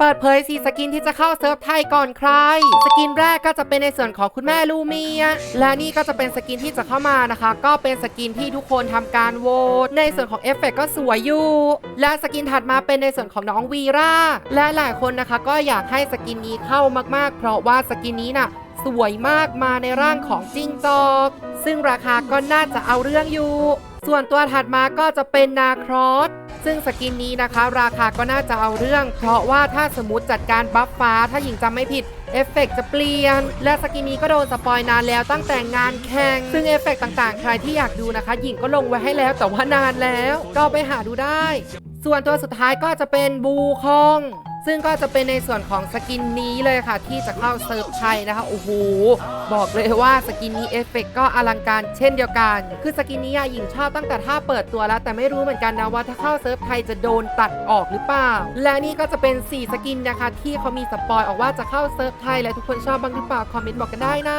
เปิดเผยสีสกินที่จะเข้าเซิร์ฟไทยก่อนใคร สกินแรกก็จะเป็นในส่วนของคุณแม่ลูเมีย และนี่ก็จะเป็นสกินที่จะเข้ามานะคะ ก็เป็นสกินที่ทุกคนทำการโหวตในส่วนของเอฟเฟกต์ก็สวยอยู่ และสกินถัดมาเป็นในส่วนของน้องวีราและหลายคนนะคะ ก็อยากให้สกินนี้เข้ามากๆ เพราะว่าสกินนี้น่ะสวยมากมาในร่างของจิ้งจอก ซึ่งราคาก็น่าจะเอาเรื่องอยู่ ส่วนตัวถัดมาก็จะเป็นนาครอสซึ่งสกินนี้นะคะราคาก็น่าจะเอาเรื่อง เพราะว่าถ้าสมมติจัดการบัฟฟ้า ถ้าหญิงจำไม่ผิดเอฟเฟกต์จะเปลี่ยน และสกินนี้ก็โดนสปอยนานแล้วตั้งแต่งานแข่ง ซึ่งเอฟเฟกต์ต่างๆ ใครที่อยากดูนะคะ หญิงก็ลงไว้ให้แล้วแต่ว่านานแล้ว ก็ไปหาดูได้ ส่วนตัวสุดท้ายก็จะเป็นบูคอง ซึ่งก็จะเป็นในส่วนของสกินนี้เลยค่ะ ที่จะเข้าเซิร์ฟไทยนะคะโอ้โหบอกเลยว่าสกินนี้เอฟเฟกต์ก็อลังการเช่นเดียวกัน คือสกินนี้หญิงชอบตั้งแต่ถ้าเปิดตัวแล้ว แต่ไม่รู้เหมือนกันนะว่าถ้าเข้าเซิร์ฟไทยจะโดนตัดออกหรือเปล่า และนี่ก็จะเป็น 4 สกินนะคะ ที่เขามีสปอยออกว่าจะเข้าเซิร์ฟไทยและทุกคนชอบบ้างหรือเปล่าคอมเมนต์บอกกันได้นะ